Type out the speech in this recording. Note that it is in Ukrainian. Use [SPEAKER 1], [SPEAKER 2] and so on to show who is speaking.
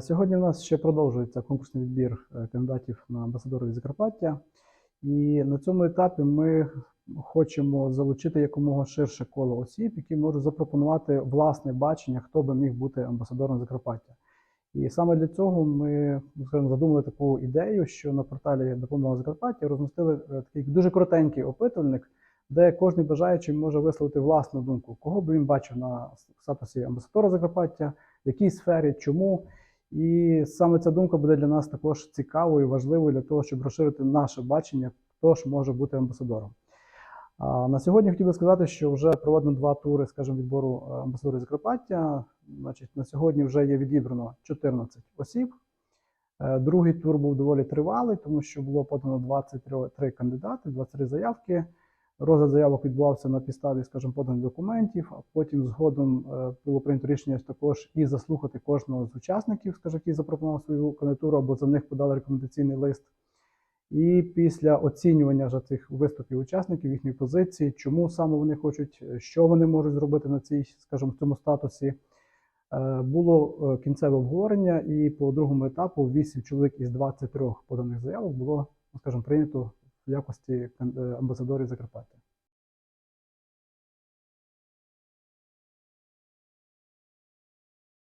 [SPEAKER 1] Сьогодні у нас ще продовжується конкурсний відбір е, кандидатів на амбасадорів Закарпаття. І на цьому етапі ми хочемо залучити якомога ширше коло осіб, які можуть запропонувати власне бачення, хто би міг бути амбасадором Закарпаття. І саме для цього ми скажімо, задумали таку ідею, що на порталі Допомога Закарпаття розмістили е, такий дуже коротенький опитувальник, де кожен бажаючий може висловити власну думку, кого би він бачив на статусі амбасадора Закарпаття, в якій сфері, чому. І саме ця думка буде для нас також цікавою і важливою для того, щоб розширити наше бачення, хто ж може бути амбасадором. А на сьогодні хотів би сказати, що вже проведено два тури, скажімо, відбору е, амбасадорів Закарпаття. Значить, на сьогодні вже є відібрано 14 осіб. Е, Другий тур був доволі тривалий, тому що було подано 23 кандидати, 23 заявки. Розгляд заявок відбувався на підставі, скажімо, поданих документів, а потім згодом е, було прийнято рішення також і заслухати кожного з учасників, скажімо, який запропонував свою кандидатуру, або за них подали рекомендаційний лист. І після оцінювання вже цих виступів учасників, їхньої позиції, чому саме вони хочуть, е, що вони можуть зробити на цій, скажімо, в цьому статусі, е, було кінцеве обговорення, і по другому етапу 8 чоловік із 23 поданих заявок було, ну, скажімо, прийнято в якості е, амбасадорів Закарпаття.